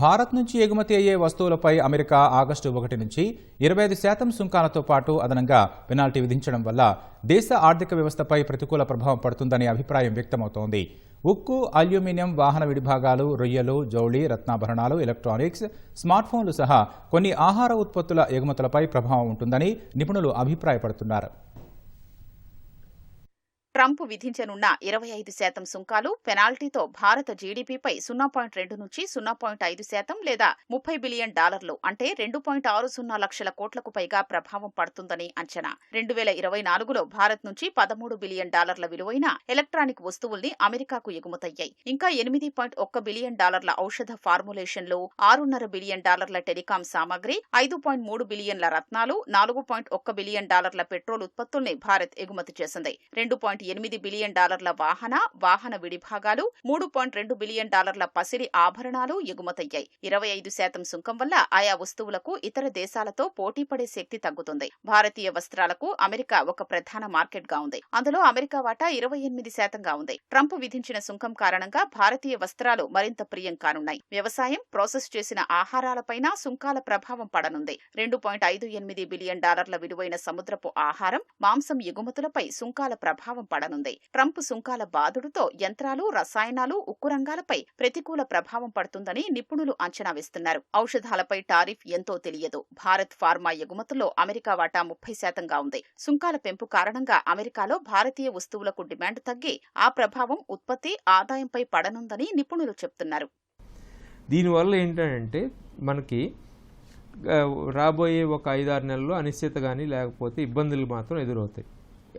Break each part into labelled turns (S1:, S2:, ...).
S1: భారత్ నుంచి ఎగుమతి అయ్యే వస్తువులపై అమెరికా ఆగస్టు ఒకటి నుంచి ఇరవై ఐదు శాతం సుంకాలతో పాటు అదనంగా పెనాల్టీ విధించడం వల్ల దేశ ఆర్థిక వ్యవస్థపై ప్రతికూల ప్రభావం పడుతుందనే అభిప్రాయం వ్యక్తమవుతోంది. ఉక్కు అల్యూమినియం వాహన విడిభాగాలు రొయ్యలు జౌళి రత్నాభరణాలు ఎలక్ట్రానిక్స్ స్మార్ట్ ఫోన్లు సహా కొన్ని ఆహార ఉత్పత్తుల ఎగుమతులపై ప్రభావం ఉంటుందని నిపుణులు అభిప్రాయపడుతున్నారు.
S2: ట్రంప్ విధించనున్న ఇరవై ఐదు శాతం సుంకాలు పెనాల్టీతో భారత జీడీపీపై సున్నా పాయింట్ రెండు నుంచి సున్నా పాయింట్ ఐదు శాతం లేదా ముప్పై బిలియన్ డాలర్లు అంటే రెండు పాయింట్ ఆరు సున్నా లక్షల కోట్లకు పైగా ప్రభావం పడుతుందని అంచనా. రెండు వేల ఇరవై నాలుగులో భారత్ నుంచి పదమూడు బిలియన్ డాలర్ల విలువైన ఎలక్ట్రానిక్ వస్తువుల్ని అమెరికాకు ఎగుమతయ్యాయి. ఇంకా ఎనిమిది పాయింట్ ఒక్క బిలియన్ డాలర్ల ఔషధ ఫార్ములేషన్లు ఆరున్నర బిలియన్ డాలర్ల టెలికాం సామాగ్రి ఐదు పాయింట్ మూడు బిలియన్ల రత్నాలు నాలుగు పాయింట్ ఒక్క బిలియన్ డాలర్ల పెట్రోల్ ఉత్పత్తుల్ని భారత్ ఎగుమతి చేసింది. రెండు పాయింట్ ఎనిమిది బిలియన్ డాలర్ల వాహన వాహన విడిభాగాలు మూడు పాయింట్ రెండు బిలియన్ డాలర్ల పసిడి ఆభరణాలు ఎగుమతయ్యాయి. ఇరవై ఐదు శాతం సుంకం వల్ల ఆయా వస్తువులకు ఇతర దేశాలతో పోటీ పడే శక్తి తగ్గుతుంది. భారతీయ వస్త్రాలకు అమెరికా ఒక ప్రధాన మార్కెట్గా ఉంది. అందులో అమెరికా వాటా ఇరవై ఎనిమిది శాతంగా ఉంది. ట్రంప్ విధించిన సుంకం కారణంగా భారతీయ వస్త్రాలు మరింత ప్రియం కానున్నాయి. వ్యవసాయం ప్రాసెస్ చేసిన ఆహారాలపైన సుంకాల ప్రభావం పడనుంది. రెండు పాయింట్ ఐదు ఎనిమిది బిలియన్ డాలర్ల విలువైన సముద్రపు ఆహారం మాంసం ఎగుమతులపై సుంకాల ప్రభావం పడనుంది. ట్రంప్ సుంకాల బాదుడుతో యంత్రాలు రసాయనాలు ఉక్కు రంగాలపై ప్రతికూల ప్రభావం పడుతుందని నిపుణులు అంచనా వేస్తున్నారు. ఔషధాలపై టారిఫ్ ఎంతో తెలియదు. భారత్ ఫార్మా ఎగుమతుల్లో అమెరికా వాటా ముప్పై శాతంగా ఉంది. సుంకాల పెంపు కారణంగా అమెరికాలో భారతీయ వస్తువులకు డిమాండ్ తగ్గి ఆ ప్రభావం ఉత్పత్తి ఆదాయంపై పడనుందని నిపుణులు చెప్తున్నారు.
S3: దీనివల్ల ఏంటంటే మనకి రాబోయే ఒక ఐదారు నెలల్లో అనిశ్చిత కానీ లేకపోతే ఇబ్బందులు మాత్రం ఎదురవుతాయి.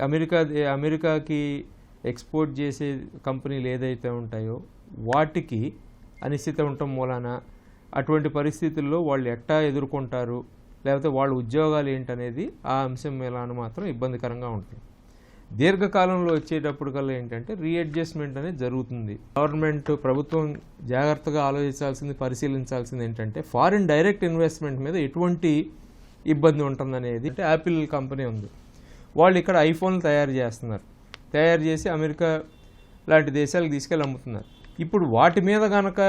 S3: అమెరికా అమెరికాకి ఎక్స్పోర్ట్ చేసే కంపెనీలు ఏదైతే ఉంటాయో వాటికి అనిశ్చిత ఉండటం మూలాన అటువంటి పరిస్థితుల్లో వాళ్ళు ఎట్టా ఎదుర్కొంటారు? లేకపోతే వాళ్ళ ఉద్యోగాలు ఏంటనేది ఆ అంశం మేలాన మాత్రం ఇబ్బందికరంగా ఉంటుంది. దీర్ఘకాలంలో వచ్చేటప్పటికల్లా ఏంటంటే రీఅడ్జస్ట్మెంట్ అనేది జరుగుతుంది. గవర్నమెంట్ ప్రభుత్వం జాగ్రత్తగా ఆలోచించాల్సింది పరిశీలించాల్సింది ఏంటంటే ఫారిన్ డైరెక్ట్ ఇన్వెస్ట్మెంట్ మీద ఎటువంటి ఇబ్బంది ఉంటుందనేది. అంటే యాపిల్ కంపెనీ ఉంది. వాళ్ళు ఇక్కడ ఐఫోన్లు తయారు చేస్తున్నారు. తయారు చేసి అమెరికా లాంటి దేశాలకు తీసుకెళ్ళి అమ్ముతున్నారు. ఇప్పుడు వాటి మీద కనుక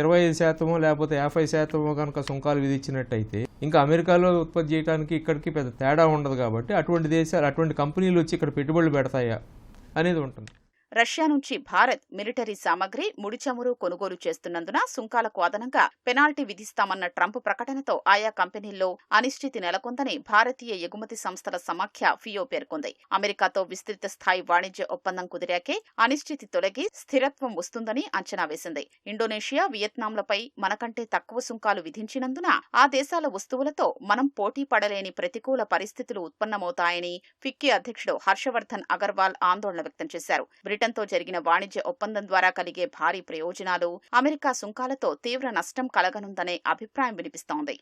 S3: ఇరవై ఐదు శాతమో లేకపోతే యాభై శాతమో కనుక సుంకాలు విధించినట్టయితే ఇంకా అమెరికాలో ఉత్పత్తి చేయడానికి ఇక్కడికి పెద్ద తేడా ఉండదు కాబట్టి అటువంటి దేశాలు అటువంటి కంపెనీలు వచ్చి ఇక్కడ పెట్టుబడులు పెడతాయా అనేది ఉంటుంది.
S2: రష్యా నుంచి భారత్ మిలిటరీ సామగ్రి ముడిచమురు కొనుగోలు చేస్తున్నందున సుంకాలకు అదనంగా పెనాల్టీ విధిస్తామన్న ట్రంప్ ప్రకటనతో ఆయా కంపెనీల్లో అనిశ్చితి నెలకొందని భారతీయ ఎగుమతి సంస్థల సమాఖ్య ఫియో పేర్కొంది. అమెరికాతో విస్తృత స్థాయి వాణిజ్య ఒప్పందం కుదిరాకే అనిశ్చితి తొలగి స్థిరత్వం వస్తుందని అంచనా వేసింది. ఇండోనేషియా వియత్నాంలపై మనకంటే తక్కువ సుంకాలు విధించినందున ఆ దేశాల వస్తువులతో మనం పోటీ పడలేని ప్రతికూల పరిస్థితులు ఉత్పన్నమవుతాయని ఫిక్కీ అధ్యక్షుడు హర్షవర్ధన్ అగర్వాల్ ఆందోళన వ్యక్తం చేశారు. బ్రిటన్తో జరిగిన వాణిజ్య ఒప్పందం ద్వారా కలిగే భారీ ప్రయోజనాలు అమెరికా సుంకాలతో తీవ్ర నష్టం కలగనుందనే అభిప్రాయం వినిపిస్తోంది.